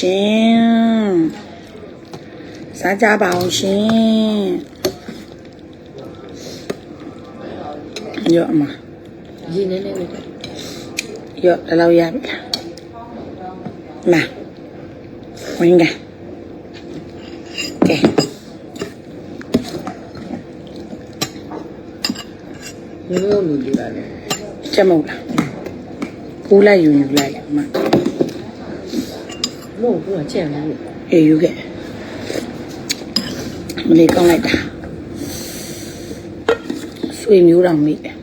ရှင်စားကြပါအောင်ရှင်ရောအမရေနည်းနည်းပဲရောဒီလောက်ရပြီလာဝင်ကကဲမျိုးမျိုးလူလေးပါလေချက်မဟုတ်လားပူလိုက်ယူယူလိုက်အမ မဟုတ်ဘူးကချက်လို့အေးယူခဲ့မလေးကောင်းလိုက်တာဆွေမျိုးတော်မိတယ်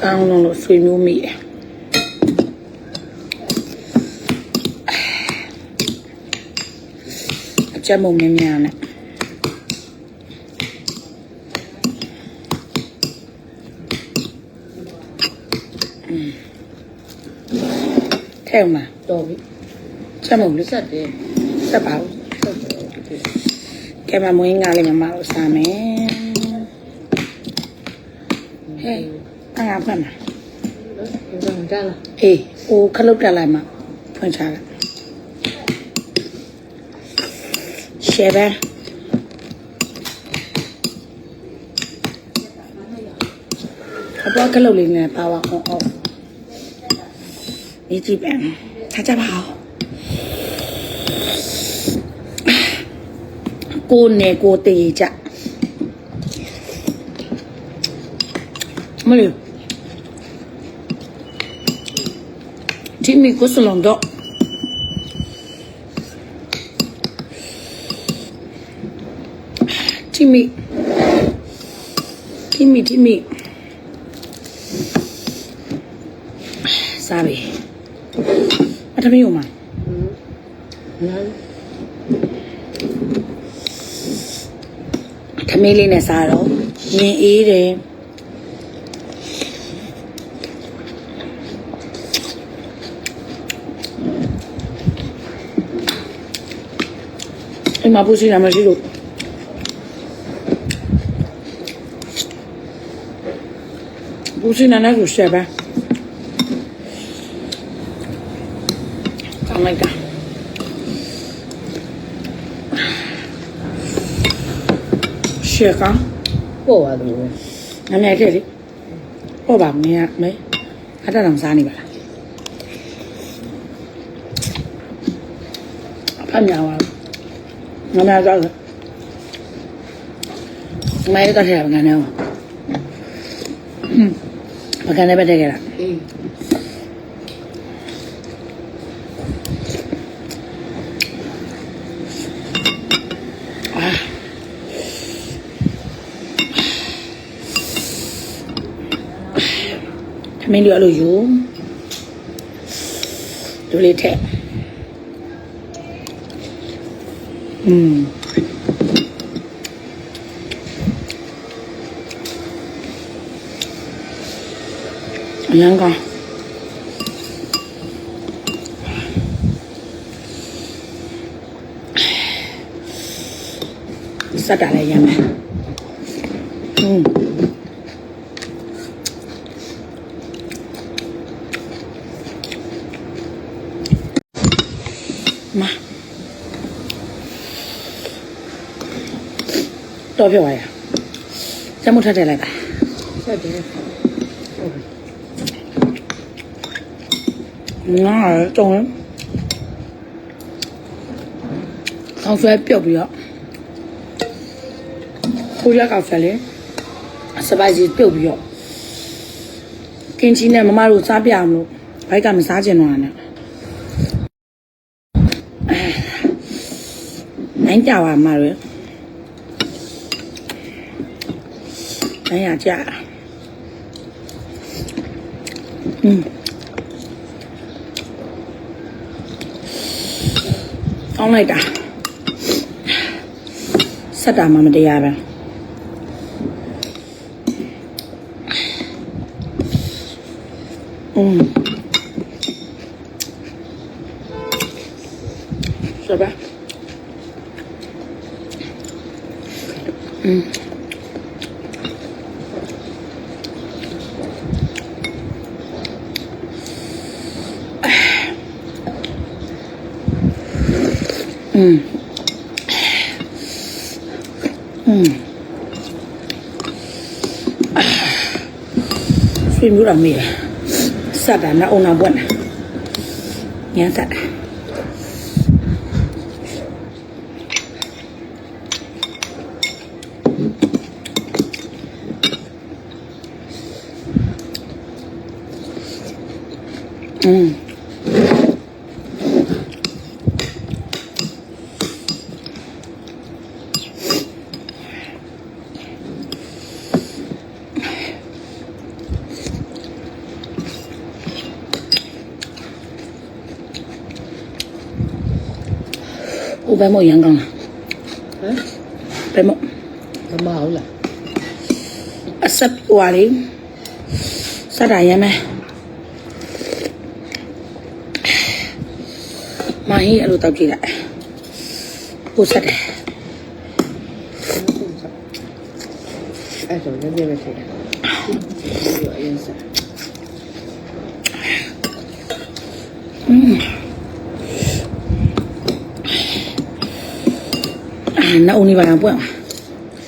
ကောင်းလုံးလို့ဆွေမျိုးမိတယ်အချက်မုံမြင်းများနဲ့ ထဲအောင်မှာတော်ပြီချက်မုံလေးဆက်တယ်ဆက်ပါဦးဆက်တယ်ကဲမမွေးငါလေးမမတို့စားမယ်ဟဲ့အငါဖွင့်မှာနော်ဒါတက်လာအေးဟိုခလုတ်တက်လိုက်မှာဖွင့်ချလိုက်ရှယ်ပဲအပေါ်ခလုတ်လေးနဲ့ပါဝါအောင်အောင် ဒီကြည့်ပဲထားကြပါဦးကိုနဲ့ကိုတေးကြမလို့ Timmy questo non do. Timmy. Timmy, Timmy. စားပြီ အထမင်းဦးမှာနားထမင်းလေးနဲ့စားတော့မြင်အေးတယ်အိမ်မှာပူစီလာမရှိလို့ပူစီနာနဲ့ဆိုရှယ်ပဲ ကောင်းလိုက်တာရှယ်ကောင်းပေါ့ပါလို့ပဲငါမြိုက်ခဲ့လေဟုတ်ပါမင်းကမဲအတက်တောင်စားနေပါလားအဖတ်များပါငါများစားတယ်မဲတော့ထည့်ရပါကနေဟွန်းမကနေပဲတကယ်လား မင်းတို့အဲ့လိုယူဒူလေးထက်อืมအရင်ကစက်တာလည်းရမယ်อืม တော့ပြောပါရစက်မှုထက်တယ်လိုက်ပါဆက်တယ်ဟုတ်ပြီငါတုံးကောင်းဆွဲပြုတ်ပြီးတော့ကိုရကောက်ဆွဲလေစပိုက်စီပြုတ်ပြီးတော့ကင်ချီနဲ့မမတို့စားပြအောင်လို့ဘိုက်ကမစားကျင်တော့တာနဲ့နိုင်ကြပါမရယ် နိုင်ရကြอืม ကောင်းလိုက်တာဆက်တာမှမတရားပဲอืม Ừ. Ừ. Phim lúc làm mì này Sạch à, nó ôn nào buồn à Nhá sạch à Mm. ညစက်တာอืมဦးပဲမို့ရန်ကောင်းလားဟမ်ပဲမို့မမဟုတ်လားအဆက်ဟွာလေးစက်တာရမ်းမ ယ်မဟင်းအဲ့လိုတောက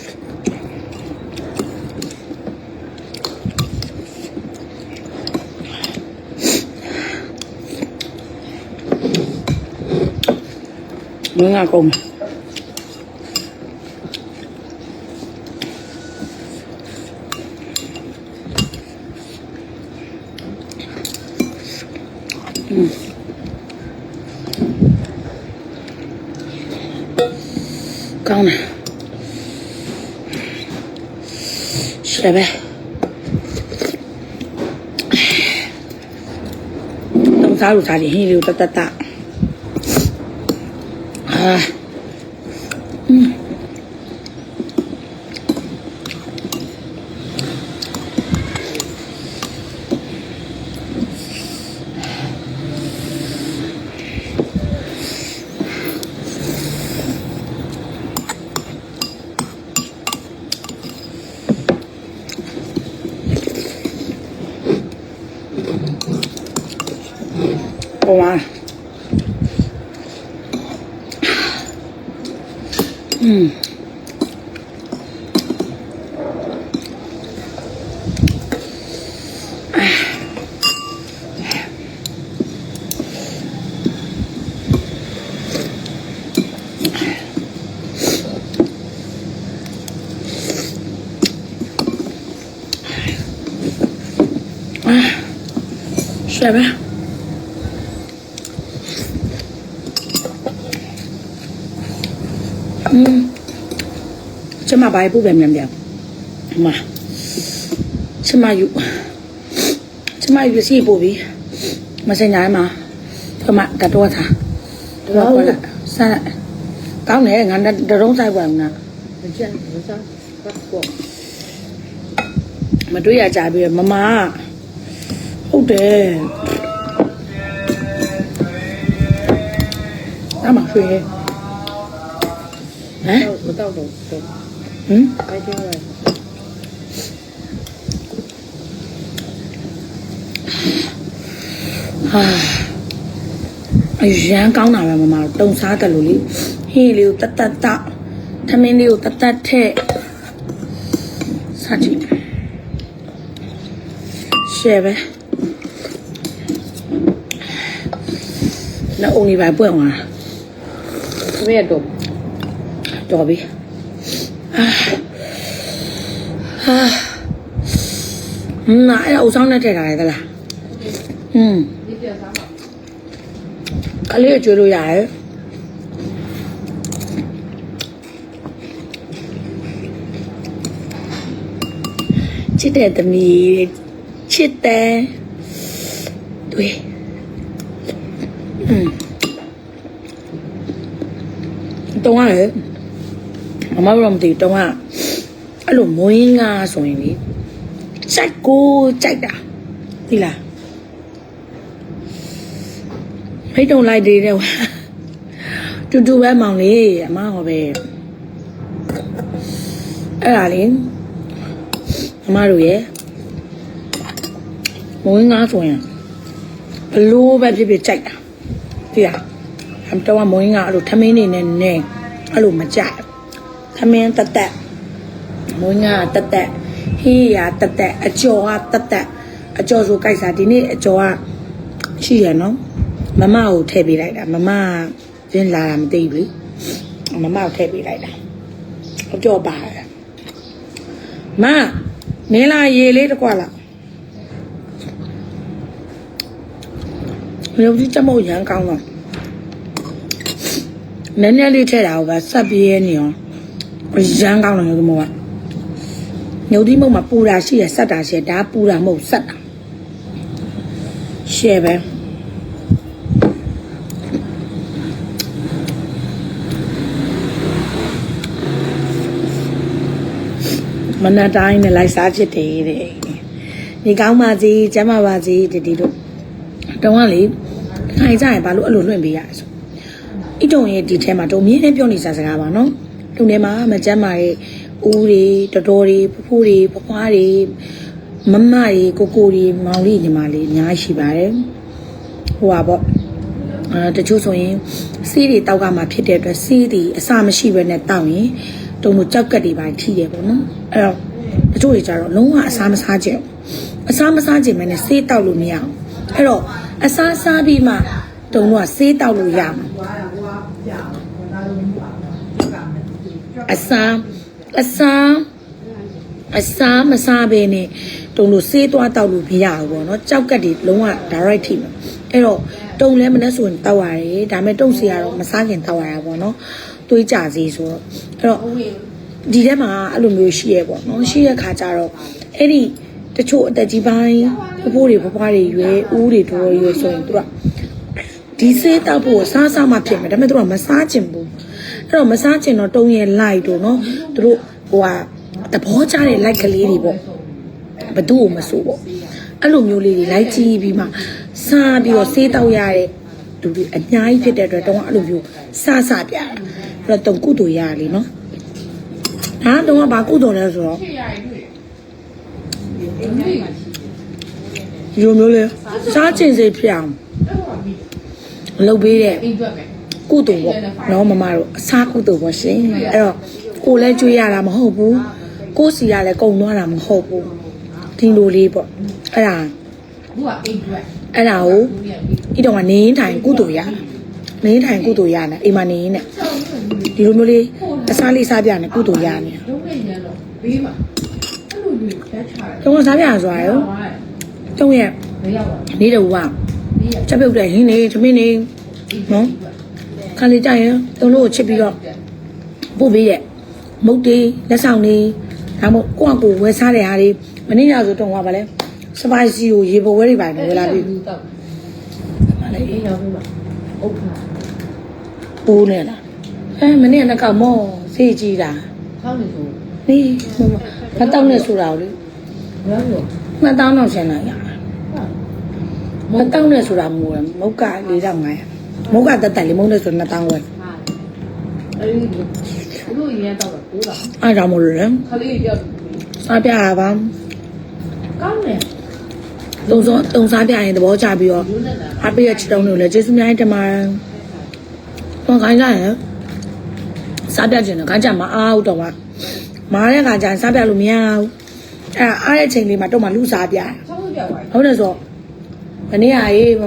်ကြ ည့်လိုက်ပူဆက်တယ်အဲ့ဆိုလည်းပြည့်ပဲရှိတယ် 不完。嗯，哎，哎，哎，哎，睡呗。 မဘာပူပဲမြန်မြန်အမကျမယူကျမယူစီပို့ပြီးမစင်ညာမှာကျမကတော့သားတော့ကစားကောင်းတယ်ငါတရုံးဆိုင်ပါမလားမကြမ်းမစားပတ်ပေါ့မတွေ့ရကြပြီမမဟုတ်တယ်အမရွှေဟမ်မတော့တော့ တော့ဟမ်အဲ့ဒီကဟာအရန်ကောင်းတာပဲမမတုံစားတယ်လို့လေဟင်းလေးကိုတတ်တတ်တထမင်းလေးကိုတတ်တတ်ထက်စားကြည့်ရှယ်ပဲနောက်အုံလေးပဲပွင့်သွားသမီးတော့တာတော်ပြီအာ ဟာနာအဲ့ဒါအုပ်ဆောင်နဲ့ထည့်ထားရသလားอืม ဒီပြစားမှာ ကလေးကိုကျွေးလို့ရတယ်ချစ်တဲ့သမီးချစ်တယ်တွေ့อืมတော့ရတယ် မမတို့မသိဘူးတော့ကအဲ့လိုမွေးငါဆိုရင်လေကြိုက်ကိုကြိုက်တာသိလားဖိတ်တုံလိုက်သေးတယ်တူတူပဲမောင်လေးအမဟောပဲအဲ့ဒါလေအမတို့ရဲ့မဝင်းငါဆိုရင်ဘလို့ပဲဖြစ်ဖြစ်ကြိုက်တာသိလားဟအတော့ကမုံကအဲ့လိုထမင်းနေနဲ့နဲ့အဲ့လိုမကြိုက် ထမင်းတက်တက်မုံကတက်တက်ဟေးရတက်တက်အကျော်ကတက်တက်အကျော်ဆိုကြိုက်စားဒီနေ့အကျော်ကရှိရနော်မမကိုထည့်ပေးလိုက်တာမမရင်းလာတာမသိဘူးလေမမကိုထည့်ပေးလိုက်တာအကျော်ပါတယ်မမင်းလာရေလေးတစ်ခွက်လားရုပ်ကြီးချက်မုတ်ရမ်းကောင်းတော့နည်းနည်းလေးထည့်တာကဆက်ပြေးနေအောင် ရမ်းကောင်းတယ်ဒီမောကညုတ်ဒီမုတ်မှာပူတာရှိရဆက်တာရှိရဒါပူတာမဟုတ်ဆက်တာရှယ်ပဲမနက်တိုင်းနဲ့လိုက်စားဖြစ်တယ်တဲ့ဒီကောင်းပါစီကျမ်းပါပါစီတတီတို့တုံးကလေခိုင်ကြရင်ဘာလို့အဲ့လိုလွှင့်ပေးရလဲဆိုဣတုံရဲ့ဒီထဲမှာတုံမြင်းနဲ့ပြောနေစားစကားပါနော် တုံထဲမှာမကျမ်းမာရဲ့ဦးတွေတော်တော်တွေဖဖိုးတွေဖွားဖွားတွေမမတွေကိုကိုတွေမောင်လေးညီမလေးအများကြီးရှိပါတယ်ဟိုပါပေါ့အဲတချို့ဆိုရင်စီးတွေတောက်ကမှဖြစ်တဲ့အတွက်စီးတွေအစမရှိဘဲနဲ့တောက်ရင်တုံတို့ကြောက်ကက်တွေပါထိတယ်ပေါ့နော်အဲ့တော့တချို့တွေကြတော့လုံးဝအစားမစားကြဘူးအစားမစားခြင်းပဲနဲ့စေးတောက်လို့မရအောင်အဲ့တော့အစားစားပြီးမှတုံတို့ကစေးတောက်လို့ရမှာ အစားအစားအစားမစားဘဲနဲ့တုံတို့စေးသွားတောက်လို့မရဘူးပေါ့နော်ကြောက်ကက်တွေလုံးဝ direct ထိမှာအဲ့တော့တုံလည်းမနဲ့ဆိုရင်တောက်ရတယ်ဒါပေမဲ့တုံစီကတော့မစားခင်တောက်ရတာပေါ့နော်တွေးကြစီဆိုတော့အဲ့တော့ဒီထဲမှာအဲ့လိုမျိုးရှိရပေါ့နော်ရှိရခါကြတော့အဲ့ဒီတချို့အသက်ကြီးပိုင်းဖဖိုးတွေဖွားဖွားတွေရွယ်ဦးတွေတော်တော်ရွယ်ဆိုရင်သူကဒီစေးတောက်ဖို့စားစားမှဖြစ်မယ်ဒါပေမဲ့သူကမစားချင်ဘူး အဲ့တော့မစားချင်တော့တုံးရဲ့ light တို့နော်သူတို့ဟိုဟာသဘောကျတဲ့ light ကလေးတွေပေါ့ဘသူ့ကိုမဆိုးပေါ့အဲ့လိုမျိုးလေးတွေ light ကြည့်ပြီးမှစားပြီးတော့စေးတောက်ရတဲ့သူတွေအများကြီးဖြစ်တဲ့အတွက်တုံးကအဲ့လိုမျိုးစားစားပြတယ်အဲ့တော့တုံကုတူရလေနော်ဟာတော့ဘာကုတော်လဲဆိုတော့ဒီလိုမျိုးလဲစားချင်စိတ်ဖြစ်အောင်လုပ်ပေးတဲ့အိမ်တွ က်ပဲကုတော်ပေါ့နော်မမတို့အစားကုတော်ပေါ့ရှင်အဲ့တော့ကိုလည်းကြွေးရတာမဟုတ်ဘူးကိုစီရလည်းကုံသွားတာမဟုတ်ဘူးဒီလိုလေးပေါ့အဲ့ဒါဘူးကအိမ်တွက်အဲ့ဒါကိုဤတော့ကနေထိုင်ကုတော်ရနေထိုင်ကုတော်ရနေအိမ်မနေနဲ့ဒီလိုမျိုးလေးအစားလေးစားပြနေကုတော်ရနေလုံးနဲ့ညံတော့ဘေးမှာအဲ့လိုမျိုးဖြတ်ချတယ်တော့စားပြဆိုရရောတုံးရဲ့ဘယ်ရောက်လဲနေတော့ကဘေးရောက်ချက်ပြုတ်တဲ့ဟင်းနေသမင်းနေနော် ခါလေးကြရင်တုံးလို့ချစ်ပြီးတော့ပို့ပေးရဲ့မုတ်တေးလက်ဆောင်နေဒါမှမဟုတ်ကိုယ့်အကိုဝယ်စားတဲ့ဟာတွေမနေ့ညဆိုတုံးကပါလဲစပိုင်စီကိုရေပေါ်ဝဲတွေပါတယ်ဝယ်လာပြီးလူတော့ပါလေအေးရောက်ပြီမှာအုတ်ခါပိုးနေလားအဲမနေ့ကကမောစေးကြည့်တာခေါင်းနေဆိုနေမတောင်းနဲ့ဆိုတာကိုလေဘယ်လိုနှစ်တောင်းတော့ရှင်လာရမတောင်းနဲ့ဆိုတာမဟုတ်ဘူးမုတ်က4500 မုတ်ကတက်တက်လေးမုတ်နဲ့ဆိုနှစ်တောင်းဝယ်အဲ့ဒီလူရင်းတော့ကိုလာအားကြောင့်မလို့လေခလေးရောက်စားပြရပါကောင်းတယ်တုံစောတုံစားပြရင်သဘောကျပြီးတော့လူနဲ့လာအပိရချစ်တုံးလို့လည်းကျေးဇူးများတင်ပါတယ်။ဟောခိုင်းကြရင်စားပြခြင်းတော့ခိုင်းကြမအားဘူးတော့မမားတဲ့ခါကျရင်စားပြလို့မရဘူး။အဲအားတဲ့ချိန်လေးမှာတော့မှလူစားပြတယ်ဆောင်းပြောက်သွား။ဟုတ်တယ်ဆိုမနေ့ကရေးအ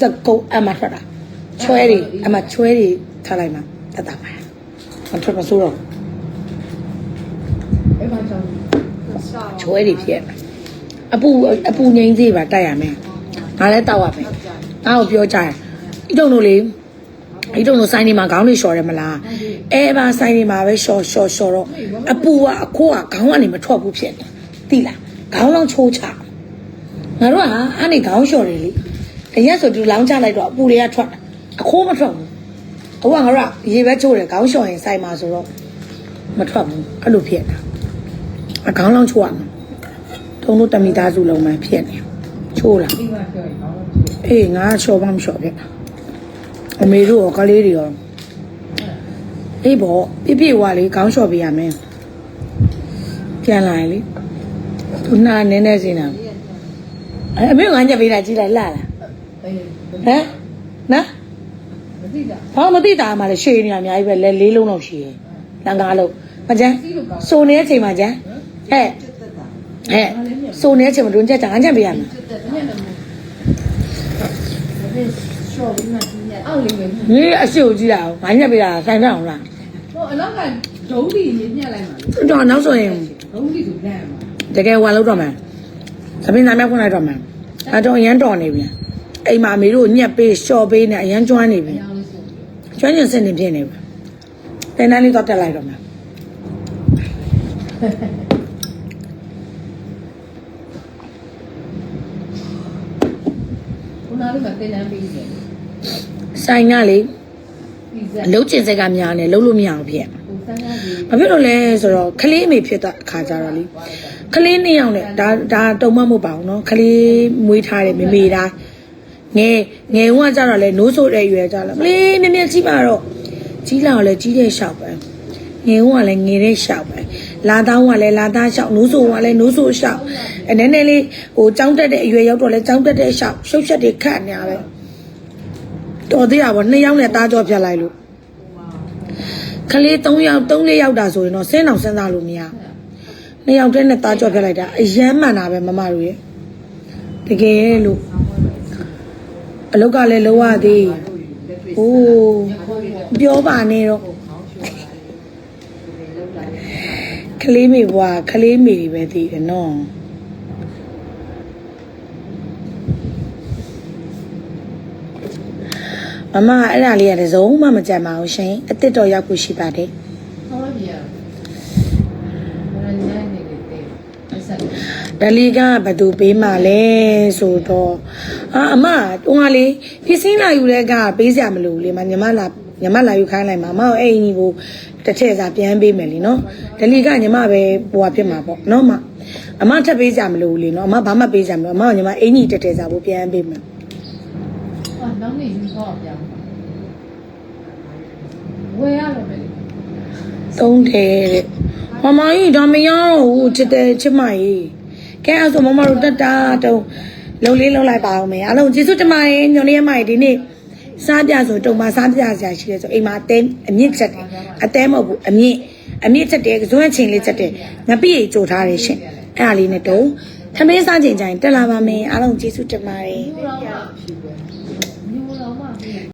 တကုတ်အမထွက်တာချွဲတွေအမချွဲတွေထားလိုက်မှာတတ်တာပါ။မထွက်မဆိုးတော့အဲ့မှာဆောင်းချွဲတွေဖြစ်တယ်။အပူအပူငိမ့်သေးပါတိုက်ရမယ်။ငါလည်းတောက်ရမယ်။ငါ့ကိုပြောကြတယ်။ဤတုံတို့လေဤတုံတို့ဆိုင်နေမှာခေါင်းလေးလျှော်တယ်မလား။အဲပါဆိုင်နေမှာပဲလျှော်လျှော်လျှော်တော့အပူကအခိုးကခေါင်းကနေမထွက်ဘူးဖြစ်တယ်။သိလား။ခေါင်းလောင်းချိုးချ။ငါတို့ကအဲ့နေခေါင်းလျှော်တယ်လေ။ တရက်ဆိုသူလောင်းချလိုက်တော့အပူတွေကထွက်တာ။အခိုးမထွက်ဘူး။အခုကငါတို့ကရေပဲချိုးတယ်ခေါင်းလျှော်ရင်ဆိုင်မှာဆိုတော့မထွက်ဘူး။အဲ့လိုဖြစ်တာ။အခေါင်းလောင်းချိုးရမှာ။ထုံတို့တမိသားစုလုံးမှဖြစ်နေ။ချိုးလားဒီမှာပြောရင်ကောင်းတယ်အေးငါလျှော်ပါမလျှော်ပြအမေတို့ရောကလေးတွေရောအေးဘောပြပြဝါလေးခေါင်းလျှော်ပေးရမယ်ပြန်လာရင်လေသူနာနည်းနည်းစင်းတာအဲအမေကငါညက်ပေးတာကြည့်လိုက်လာလားအေး ဟမ်နော်သိတာဘာမှမသိတာမှလည်းရှည်နေရအများကြီးပဲလဲလေးလုံးတော့ရှိတယ်လန်ကားလုံးမကျန်းသိလို့ကောင်းစုံနေတဲ့အချိန်မှာကျန်းဟဲ့ဟဲ့စုံနေတဲ့အချိန်မှာတွန်းချက်ကြငါချက်ပေးရမှာကျွတ်တဲ့ညနေမို့ဒါရှော့ပြီးမှကြီးရအောက်လေးပဲညီအရှိကိုကြည့်ရအောင်ငါညက်ပေးတာဆိုင်တော့အောင်လားဟိုအလောက်ကဒုံးဒီညညက်လိုက်ပါလေတော့နောက်ဆိုရင်ဒုံးဒီဆိုလန့်ပါတကယ်ဟွာလောက်တော့မယ်သမီးနာမည်ဖွင့်လိုက်တော့မယ်အဲတော့အရန်တော်နေပြီ အိမ်မှာအမေတို့ညက်ပေးရှော့ပေးနေအရန်ကျွမ်းနေပြီ အရောင်းလေးဆို ကျွမ်းကျင်စင်နေဖြစ်နေပြီတင်တန်းလေးတော့တက်လိုက်တော့မယ် ခုနကလည်းတင်တန်းပြီးတယ် ဆိုင်ကလေ ပီဇာ အလုံးကျင်စက်ကများနေလုံးလို့မရအောင်ဖြစ် ဟိုစမ်းကားကြီး ဘာဖြစ်လို့လဲဆိုတော့ခလေးအမေဖြစ်တဲ့အခါကြတော့လေခလေးနှစ်ယောက်နဲ့ဒါဒါတုံမမဟုတ်ပါဘူးเนาะခလေးမွေးထားတယ်မမေတိုင်း ငယ်ငယ်ဦးကကြတော့လေနိုးဆိုတဲ့ရွယ်ကြတော့မလေးမြမြကြီးပါတော့ကြီးလာတော့လေကြီးတဲ့ရှောက်ပဲငယ်ဦးကလည်းငယ်တဲ့ရှောက်ပဲလာသားကလည်းလာသားရှောက်နိုးဆိုကလည်းနိုးဆိုရှောက်အဲနည်းနည်းလေးဟိုចောင်းတက်တဲ့အရွယ်ရောက်တော့လေចောင်းတက်တဲ့ရှောက်ရှုပ်ချက်တွေခတ်နေရပဲတော်သေးတာပေါ့နှစ်ယောက်နဲ့သားကြောပြတ်လိုက်လို့ကလေး3ယောက်3 4ယောက်တာဆိုရင်တော့ဆင်းအောင်စဉ်းစားလို့မရဘူးနှစ်ယောက်တည်းနဲ့တားကြော့ပြလိုက်တာအယမ်းမှန်တာပဲမမတို့ရဲ့တကယ်လို့ အလုတ်ကလည်းလောရသေးဟိုးပြောပါနဲ့တော့ကလေးမေဘွားကလေးမေတွေပဲသိတယ်နော်မမကအဲ့ဒါလေးကတစုံမှမကြံပါဘူးရှင်အစ်စ်တော်ရောက်ဖို့ရှိပါတယ် ဟောပြရဘာလဲညနေလေးတဲ့အဲ့ဆက် ဒလီကဘသူပေးမှလဲဆိုတော့အာအမတုံးကလေပစ္စည်းလာယူတဲ့ကပေးစရာမလိုဘူးလေမညီမလာညီမလာယူခိုင်းလိုက်မှာအမအဲ့အညီကိုတစ်ထည့်စာပြန်ပေးမယ်လीနော်ဒလီကညီမပဲဟိုဟာဖြစ်မှာပေါ့နော်မအမထပ်ပေးစရာမလိုဘူးလေနော်အမဘာမှပေးစရာမလိုအမကညီမအင်ကြီးတစ်ထည့်စာကိုပြန်ပေးမယ်ဟာနောက်နေ့ယူတော့ပြောင်းဝယ်ရတော့မယ်သုံးတယ်တဲ့မမကြီးဒါမရတော့ဘူးချစ်တယ်ချစ်မကြီး ကဲအဲ့ဆိုမမတို့တက်တာတုံးလုံးလေးလုံးလိုက်ပါအောင်မယ်အားလုံးကျေးဇူးတင်ပါတယ်ညွန်လေးမကြီးဒီနေ့စားပြဆိုတုံမစားပြစရာရှိတယ်ဆိုအိမ်မှာအတဲအမြင့်ချက်တယ်အတဲမဟုတ်ဘူးအမြင့်အမြင့်ချက်တယ်ဇွမ်းချင်းလေးချက်တယ်ငပိရိကြိုထားတယ်ရှင်အဲ့ဒါလေးနဲ့တုံးသမင်းစားချိန်ကျရင်တက်လာပါမယ်အားလုံးကျေးဇူးတင်ပါတယ်ဘူးတော့